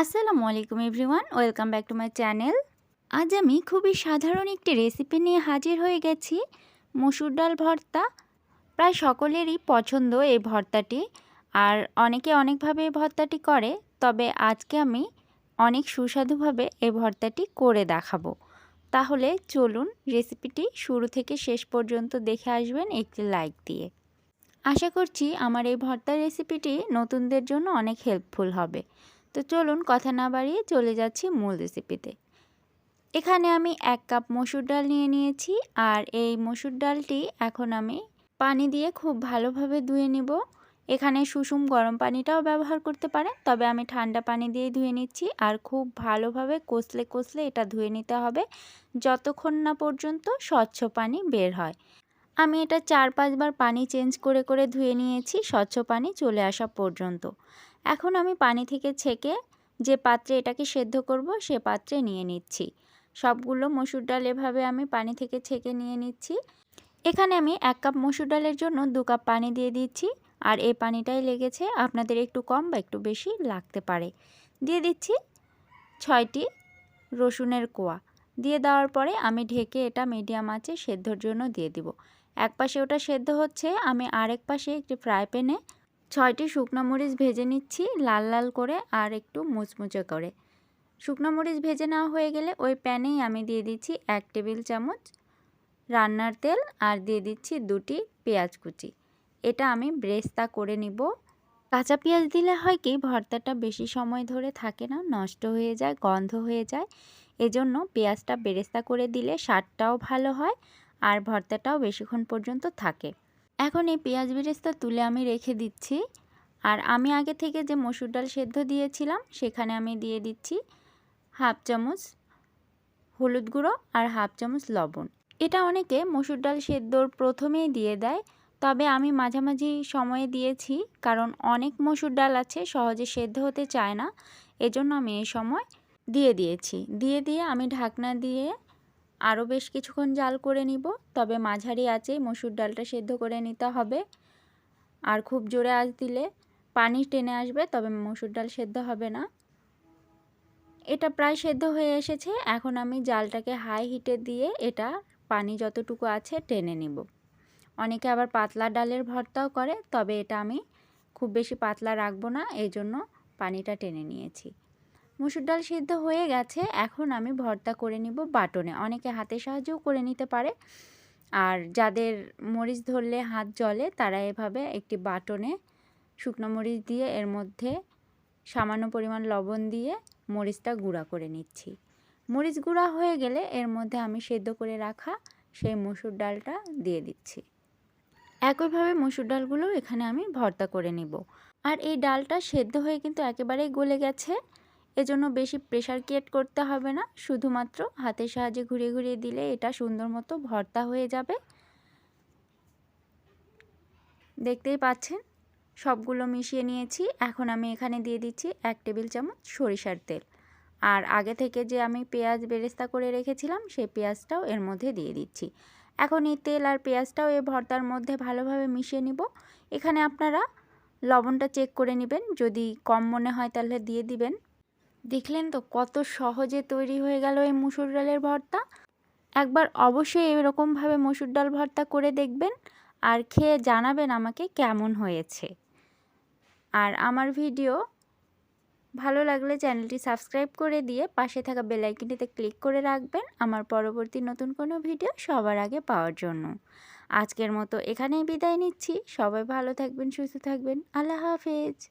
আসসালামু আলাইকুম everyone, welcome back to my channel. আজ আমি খুবই সাধারণ একটি রেসিপি নিয়ে হাজির হয়ে গেছি, মসুর ডাল ভর্তা। প্রায় সকলেরই পছন্দ এই ভর্তাটি, আর অনেকে অনেকভাবে এই ভর্তাটি করে, তবে আজকে আমি অনেক সুস্বাদুভাবে এই ভর্তাটি করে দেখাবো। তাহলে চলুন রেসিপিটি শুরু থেকে শেষ পর্যন্ত দেখে আসবেন একটি লাইক দিয়ে। আশা করছি আমার এই ভর্তার রেসিপিটি নতুনদের জন্য অনেক হেল্পফুল হবে। তো চলুন কথা না বাড়িয়ে চলে যাচ্ছি মূল রেসিপিতে এখানে আমি এক কাপ মসুর ডাল নিয়ে নিয়েছি আর এই মসুর ডালটি এখন আমি পানি দিয়ে খুব ভালোভাবে ধুয়ে নেব। এখানে সুষুম গরম পানিটাও ব্যবহার করতে পারেন, তবে আমি ঠান্ডা পানি দিয়ে ধুয়ে নিচ্ছি আর খুব ভালোভাবে কষলে কষলে এটা ধুয়ে নিতে হবে, যতক্ষণ না পর্যন্ত স্বচ্ছ পানি বের হয়। আমি এটা চার পাঁচবার পানি চেঞ্জ করে করে ধুয়ে নিয়েছি, স্বচ্ছ পানি চলে আসা পর্যন্ত। এখন আমি পানি থেকে ছেঁকে যে পাত্রে এটাকে সেদ্ধ করব, সে পাত্রে নিয়ে নিচ্ছি। সবগুলো মসুর ডাল এভাবে আমি পানি থেকে ছেঁকে নিয়ে নিচ্ছি। এখানে আমি এক কাপ মসুর ডালের জন্য দু কাপ পানি দিয়ে দিচ্ছি। আর এই পানিটাই লেগেছে আপনাদের একটু কম বা একটু বেশি লাগতে পারে। দিয়ে দিচ্ছি ছয়টি রসুনের কোয়া। দিয়ে দেওয়ার পরে আমি ঢেকে এটা মিডিয়াম আঁচে সেদ্ধর জন্য দিয়ে দিব। এক পাশে ওটা সেদ্ধ হচ্ছে, আমি আরেক পাশে একটি ফ্রাই প্যানে ছয়টি শুকনো মরিচ ভেজে নিচ্ছি, লাল লাল করে আর একটু মুচমুচে করে। শুকনো মরিচ ভেজে নেওয়া হয়ে গেলে ওই প্যানেই আমি দিয়ে দিচ্ছি এক টেবিল চামচ রান্নার তেল আর দিয়ে দিচ্ছি দুটি পেঁয়াজ কুচি। এটা আমি ব্রেস্তা করে নিব। কাঁচা পেঁয়াজ দিলে হয় কি, ভর্তাটা বেশি সময় ধরে থাকে না, নষ্ট হয়ে যায়, গন্ধ হয়ে যায়। এজন্য পেঁয়াজটা বেরেস্তা করে দিলে স্বাদটাও ভালো হয় আর ভর্তাটাও বেশিক্ষণ পর্যন্ত থাকে। এখন এই পেঁয়াজ বেরেস্তা তুলে আমি রেখে দিচ্ছি। আর আমি আগে থেকে যে মসুর ডাল সেদ্ধ দিয়েছিলাম, সেখানে আমি দিয়ে দিচ্ছি হাফ চামচ হলুদ গুঁড়ো আর হাফ চামচ লবণ। এটা অনেকে মসুর ডাল সেদ্ধর প্রথমেই দিয়ে দেয়, তবে আমি মাঝামাঝি সময়ে দিয়েছি, কারণ অনেক মসুর ডাল আছে, সহজে সেদ্ধ হতে চায় না। এজন্য আমি এই সময় দিয়ে দিয়েছি। দিয়ে দিয়ে আমি ঢাকনা দিয়ে আরও বেশ কিছুক্ষণ জাল করে নিব, তবে মাঝারি আঁচে মসুর ডালটা সেদ্ধ করে নিতে হবে। আর খুব জোরে আঁচ দিলে পানি টেনে আসবে, তবে মসুর ডাল সেদ্ধ হবে না। এটা প্রায় সেদ্ধ হয়ে এসেছে, এখন আমি জালটাকে হাই হিটে দিয়ে এটা পানি যতটুকু আছে টেনে নিব। অনেকে আবার পাতলা ডালের ভর্তাও করে, তবে এটা আমি খুব বেশি পাতলা রাখব না এই জন্য পানিটা টেনে নিয়েছি। মুসুর ডাল সিদ্ধ হয়ে গেছে, এখন আমি ভর্তা করে নিব বাটনে। অনেকে হাতের সাহায্যও করে নিতে পারে। আর যাদের মরিচ ধরলে হাত জলে তারা এভাবে একটি বাটনে শুকনো মরিচ দিয়ে এর মধ্যে সামান্য পরিমাণ লবণ দিয়ে মরিচটা গুঁড়া করে নিচ্ছি। মরিচ গুঁড়া হয়ে গেলে এর মধ্যে আমি সেদ্ধ করে রাখা সেই মসুর ডালটা দিয়ে দিচ্ছি। একইভাবে মসুর ডালগুলো এখানে আমি ভর্তা করে নিব। আর এই ডালটা সেদ্ধ হয়ে কিন্তু একেবারেই গলে গেছে। এজন্য বেশি প্রেশার ক্রিয়েট করতে হবে না। শুধুমাত্র হাতের সাহায্যে ঘুরিয়ে ঘুরিয়ে দিলে এটা সুন্দর মতো ভর্তা হয়ে যাবে। দেখতেই পাচ্ছেন? সবগুলো মিশিয়ে নিয়েছি। এখন আমি এখানে দিয়ে দিচ্ছি এক টেবিল চামচ সরিষার তেল। আর আগে থেকে যে আমি পেঁয়াজ বেরেস্তা করে রেখেছিলাম, সেই পেঁয়াজটাও এর মধ্যে দিয়ে দিচ্ছি। এখন এই তেল আর পেঁয়াজটাও এই ভর্তার মধ্যে ভালোভাবে মিশিয়ে নিব। এখানে আপনারা লবণটা চেক করে নেবেন। যদি কম মনে হয় তাহলে দিয়ে দিবেন। দেখলেন তো কত সহজে তৈরি হয়ে গেল এই মুসুর ডালের ভর্তা? একবার অবশ্যই এরকমভাবে মসুর ডাল ভর্তা করে দেখবেন আর খেয়ে জানাবেন আমাকে কেমন হয়েছে। আর আমার ভিডিও ভালো লাগলে চ্যানেলটি সাবস্ক্রাইব করে দিয়ে পাশে থাকা বেলাইকিনটিতে ক্লিক করে রাখবেন আমার পরবর্তী নতুন কোনো ভিডিও সবার আগে পাওয়ার জন্য। আজকের মতো এখানেই বিদায় নিচ্ছি। সবাই ভালো থাকবেন, সুস্থ থাকবেন। আল্লাহ হাফেজ।